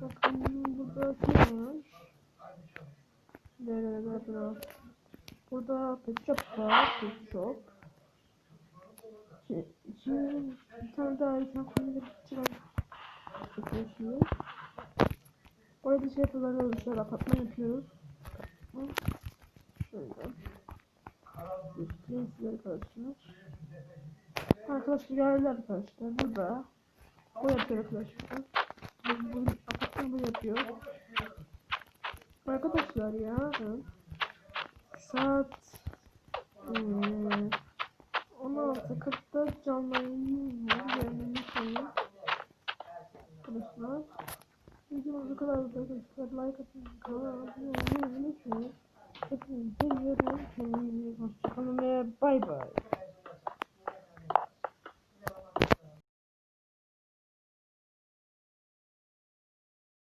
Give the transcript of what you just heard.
Bakın burada kim Nerelere bırak. Burada pet shop var. Pet shop. Şimdi bir tane daha item koyunca bitirem. Şimdi. Orada şey yapıyorlar oluşuyor. Apartman yapıyoruz. Şöyle. Göstereyim sizlere arkadaşlar. Arkadaşlar geldi arkadaşlar. Burada. O yapıyor arkadaşlar yok. Arkadaşlar ya saat hmm, ee, 16.40'da canlı yayınım var. Yayınımı sayın. Arkadaşlar. Videomuz bu kadar arkadaşlar. Like atın. Kanala abone olmayı unutmayın. Hepinizi seviyorum. Kendinize hoşçakalın ve bay bay.